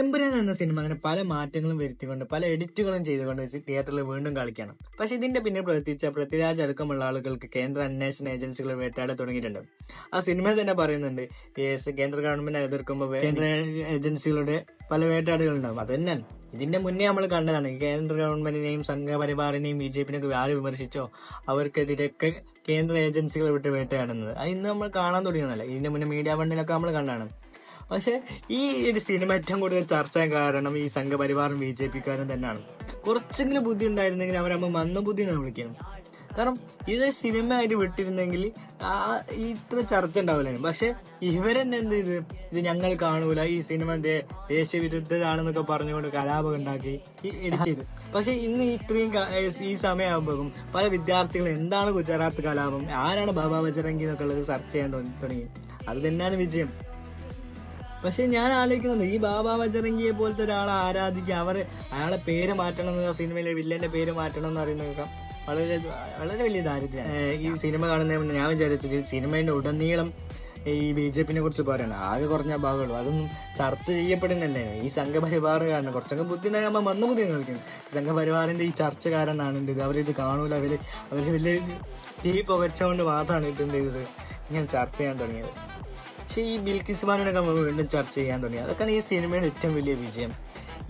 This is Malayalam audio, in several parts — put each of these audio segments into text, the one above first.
എമ്പുരാൻ എന്ന സിനിമ അങ്ങനെ പല മാറ്റങ്ങളും വരുത്തിക്കൊണ്ട് പല എഡിറ്റുകളും ചെയ്തുകൊണ്ട് തിയേറ്ററിൽ വീണ്ടും കളിക്കണം. പക്ഷെ ഇതിന്റെ പിന്നെ പ്രവർത്തിച്ച പൃഥ്വിരാജ് അടക്കമുള്ള ആളുകൾക്ക് കേന്ദ്ര അന്വേഷണ ഏജൻസികൾ വേട്ടയാടെ തുടങ്ങിയിട്ടുണ്ട്. ആ സിനിമ തന്നെ പറയുന്നുണ്ട് കേന്ദ്ര ഗവൺമെന്റ് എതിർക്കുമ്പോൾ കേന്ദ്ര ഏജൻസികളുടെ പല വേട്ടയാടുകൾ ഉണ്ടാവും. അത് തന്നെയാണ്. ഇതിന്റെ മുന്നേ നമ്മൾ കണ്ടതാണ് കേന്ദ്ര ഗവൺമെന്റിനെയും സംഘപരിവാറിനെയും ബി ജെ പിനെയൊക്കെ ആര് വിമർശിച്ചോ അവർക്കെതിരെയൊക്കെ കേന്ദ്ര ഏജൻസികൾ വിട്ട് വേട്ടയാടുന്നത്. അത് ഇന്ന് നമ്മൾ കാണാൻ തുടങ്ങിയതല്ല. ഇതിന്റെ മുന്നേ മീഡിയ ഫണ്ടിലൊക്കെ നമ്മൾ കണ്ടാണ് പക്ഷെ ഈ ഒരു സിനിമ ഏറ്റവും കൂടുതൽ ചർച്ച കാരണം ഈ സംഘപരിവാറും ബി ജെ പിക്കാരും തന്നെയാണ്. കുറച്ചെങ്കിലും ബുദ്ധി ഉണ്ടായിരുന്നെങ്കിൽ അവരമ്മ മന്ദബുദ്ധി എന്നാണ് വിളിക്കണം. കാരണം ഇത് സിനിമയായിട്ട് വിട്ടിരുന്നെങ്കിൽ ആ ഈ ഇത്ര ചർച്ച ഉണ്ടാവില്ലായിരുന്നു. പക്ഷെ ഇവരെന്നെ എന്ത് ചെയ്ത്? ഇത് ഞങ്ങൾ കാണൂല. ഈ സിനിമ ദേ- ദേശവിരുദ്ധതാണെന്നൊക്കെ പറഞ്ഞുകൊണ്ട് കലാപം ഉണ്ടാക്കി ചെയ്തു. പക്ഷെ ഇന്ന് ഇത്രയും ഈ സമയമാകുമ്പോഴും പല വിദ്യാർത്ഥികൾ എന്താണ് ഗുജറാത്ത് കലാപം? ആരാണ് ബാബാ ബജറംഗി എന്നൊക്കെ ഉള്ളത് ചർച്ച ചെയ്യാൻ തുടങ്ങി? അത് തന്നെയാണ് വിജയം. പക്ഷെ ഞാൻ ആലോചിക്കുന്നുണ്ട് ഈ ബാബാ ബജറംഗിയെ പോലത്തെ ഒരാളെ ആരാധിക്കുക അവർ അയാളെ പേര് മാറ്റണം എന്ന് സിനിമയിലെ വില്ലന്റെ പേര് മാറ്റണം എന്ന് പറയുന്നതൊക്കെ വളരെ വളരെ വലിയ ദാരിദ്ര്യമാണ് ഈ സിനിമ കാണുന്നതിന് മുന്നേ ഞാൻ വിചാരിച്ചു ഈ സിനിമയുടെ ഉടനീളം ഈ ബി ജെ പിനെ കുറിച്ച് പറയണം ആകെ കുറഞ്ഞ ഭാഗമുള്ളൂ അതൊന്നും ചർച്ച ചെയ്യപ്പെടുന്നല്ലേ. ഈ സംഘപരിവാർ കാരണം കുറച്ചൊക്കെ ബുദ്ധിനാകുമ്പോൾ നമ്മൾ മന്ദ ബുദ്ധി കളിക്കും. സംഘപരിവാറിന്റെ ഈ ചർച്ച കാരണമാണ് എന്ത് അവരിത് കാണൂല. അവർ അവർ വലിയ തീ പുകച്ചുകൊണ്ട് മാത്രമാണ് ഇത് എന്ത് ചെയ്തത്? ഇങ്ങനെ ചർച്ച ചെയ്യാൻ തുടങ്ങിയത്. പക്ഷെ ഈ ബിൽക്കിസ് ബാനൊക്കെ നമ്മൾ വീണ്ടും ചർച്ച ചെയ്യാൻ തുടങ്ങി. അതൊക്കെയാണ് ഈ സിനിമയുടെ ഏറ്റവും വലിയ വിജയം.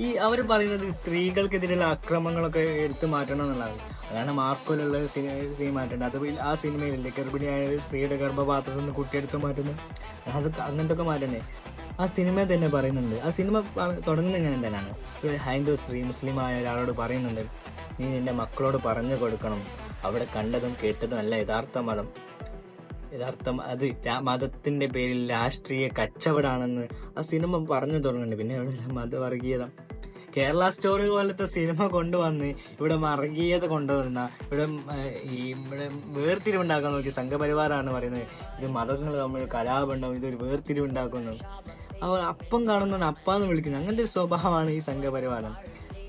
ഈ അവർ പറയുന്നത് സ്ത്രീകൾക്കെതിരെയുള്ള അക്രമങ്ങളൊക്കെ എടുത്തു മാറ്റണം എന്നുള്ളതാണ്. അതാണ് മാർക്കോലുള്ള സിനിമ മാറ്റേണ്ടത്. അത് ആ സിനിമയിലെ ഗർഭിണിയായ സ്ത്രീയുടെ ഗർഭപാത്രത്തിൽ നിന്ന് കുട്ടിയെടുത്ത് മാറ്റുന്നു അത് അങ്ങനത്തെ ഒക്കെ മാറ്റണ്ടേ ആ സിനിമ തന്നെ പറയുന്നുണ്ട്. ആ സിനിമ തുടങ്ങുന്ന തുടങ്ങുന്നത് ഇങ്ങനെ തന്നെയാണ്. ഒരു ഹൈന്ദവ സ്ത്രീ മുസ്ലിം ആയ ഒരാളോട് പറയുന്നുണ്ട്. നീ നിന്റെ മക്കളോട് പറഞ്ഞു കൊടുക്കണം. അവിടെ കണ്ടതും കേട്ടതും അല്ല യഥാർത്ഥ മതം. യഥാർത്ഥം അത് മതത്തിന്റെ പേരിൽ രാഷ്ട്രീയ കച്ചവടാണെന്ന് ആ സിനിമ പറഞ്ഞു തുടങ്ങുന്നുണ്ട്. പിന്നെ ഇവിടെ മതവർഗീയത. കേരള സ്റ്റോറി പോലത്തെ സിനിമ കൊണ്ടുവന്ന് ഇവിടെ വർഗീയത കൊണ്ടുവന്ന ഇവിടെ ഈ ഇവിടെ വേർതിരിവുണ്ടാക്കാൻ നോക്കി സംഘപരിവാറാണ് പറയുന്നത്. ഇത് മതങ്ങൾ തമ്മിൽ കലാപുണ്ടാവും ഇതൊരു വേർതിരിവുണ്ടാക്കുന്നു. അവർ അപ്പം കാണുന്ന അപ്പാന്ന് വിളിക്കുന്നു അങ്ങനത്തെ ഒരു സ്വഭാവമാണ് ഈ സംഘപരിവാരം.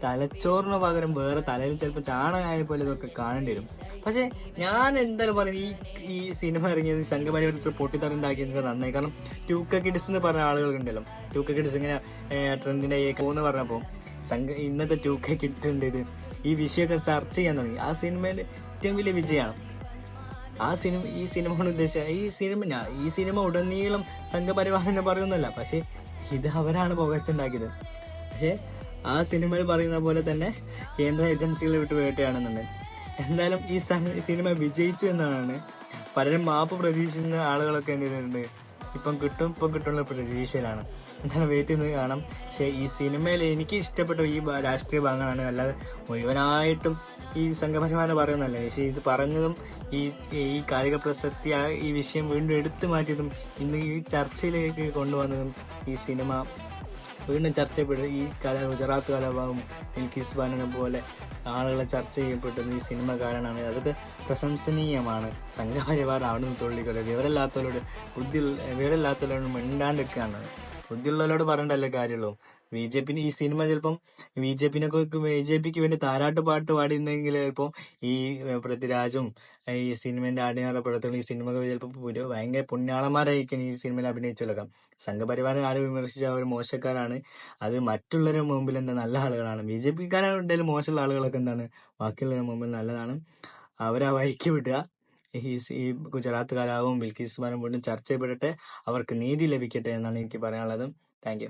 തലച്ചോറിന് പകരം വേറെ തലയിൽ ചിലപ്പോൾ ചാണകമായ പോലെ ഇതൊക്കെ കാണേണ്ടി വരും. പക്ഷെ ഞാൻ എന്തായാലും പറയുന്നത് ഈ ഈ സിനിമ ഇറങ്ങിയത് ഈ സംഘപരിവാരത്തിൽ പൊട്ടിത്തറുണ്ടാക്കിയത് നന്നായി. കാരണം ടൂക്ക കിഡ്സ് എന്ന് പറഞ്ഞ ആളുകളുണ്ടല്ലോ ടൂക്ക കിഡ്സ് ഇങ്ങനെ ട്രെൻഡിന്റെ എന്ന് പറഞ്ഞപ്പോൾ സംഘ ഇന്നത്തെ ടൂക്ക കിഡ്സ് എന്ത് ചെയ്ത്? ഈ വിഷയമൊക്കെ സെർച്ച് ചെയ്യാൻ തുടങ്ങി. ആ സിനിമയുടെ ഏറ്റവും വലിയ വിജയമാണ് ആ സിനിമ ഈ സിനിമ കൊണ്ട് ഉദ്ദേശിച്ച ഈ സിനിമ ഈ സിനിമ ഉടനീളം സംഘപരിവാഹനം പറയുന്നല്ല പക്ഷെ ഇത് അവരാണ് പുകച്ചുണ്ടാക്കിയത്. പക്ഷെ ആ സിനിമയിൽ പറയുന്ന പോലെ തന്നെ കേന്ദ്ര ഏജൻസികളെ വിട്ട് വേട്ടയാണെന്നുണ്ട്. എന്തായാലും ഈ സിനിമ വിജയിച്ചു എന്നാണ്. പലരും മാപ്പ് പ്രതീക്ഷിക്കുന്ന ആളുകളൊക്കെ എന്ത് ചെയ്തിട്ടുണ്ട് ഇപ്പം കിട്ടും ഇപ്പം കിട്ടുന്ന പ്രതീക്ഷയിലാണ്. എന്തായാലും വെയിറ്റ് ചെയ്ത് കാണാം. പക്ഷേ ഈ സിനിമയിൽ എനിക്ക് ഇഷ്ടപ്പെട്ട ഈ രാഷ്ട്രീയ ഭാഗങ്ങളാണ്. അല്ലാതെ മുഴുവനായിട്ടും ഈ സംഘപരിമാരെ പറയുന്നതല്ല. പക്ഷെ ഇത് പറഞ്ഞതും ഈ ഈ കാലിക പ്രസക്തി ഈ വിഷയം വീണ്ടും എടുത്തു മാറ്റിയതും ഇന്ന് ഈ ചർച്ചയിലേക്ക് കൊണ്ടുവന്നതും ഈ സിനിമ വീണ്ടും ചർച്ച ചെയ്യപ്പെടും. ഈ കല ഗുജറാത്ത് കലാഭാവം മിൽക്കിസ് ബാനനെ പോലെ ആളുകളെ ചർച്ച ചെയ്യപ്പെട്ടത് ഈ സിനിമ കാരണമാണ് അതൊക്കെ പ്രശംസനീയമാണ്. സംഘപരിവാർ അവിടെ നിന്ന് തൊള്ളിക്കളി വിവരമില്ലാത്തവരോട് ബുദ്ധി വിവരമില്ലാത്തവരോട് മിണ്ടാണ്ടിരിക്കുകയാണ്. ബുദ്ധിയുള്ളവരോട് പറയണ്ടല്ലേ കാര്യമുള്ളൂ ബി ജെ പിന്നെ ഈ സിനിമ ചിലപ്പം ബി ജെ പിന്നൊക്കെ ബി ജെ പിക്ക് വേണ്ടി താരാട്ട് പാട്ട് പാടിയിരുന്നെങ്കിൽ ചിലപ്പോൾ ഈ പൃഥ്വിരാജും ഈ സിനിമന്റെ അടിയാളപ്പെടുത്തുന്ന ഈ സിനിമ ചിലപ്പോൾ ഒരു ഭയങ്കര പുണ്യാളന്മാരായിരിക്കും ഈ സിനിമയിൽ അഭിനയിച്ചതൊക്കെ. സംഘപരിവാരം ആരും വിമർശിച്ച ഒരു മോശക്കാരാണ്. അത് മറ്റുള്ളവരുടെ മുമ്പിൽ എന്താ നല്ല ആളുകളാണ്. ബി ജെ പിക്കാരുണ്ടെങ്കിലും മോശമുള്ള ആളുകളൊക്കെ എന്താണ്? ബാക്കിയുള്ളവരുടെ മുമ്പിൽ നല്ലതാണ്. അവരെ വഴിക്ക് വിടുക. ഈ ഗുജറാത്ത് കലാവും ബിൽക്കിസ് ബാനും വീണ്ടും ചർച്ച ചെയ്യപ്പെടട്ടെ അവർക്ക് നീതി ലഭിക്കട്ടെ എന്നാണ് എനിക്ക് പറയാനുള്ളത്. താങ്ക്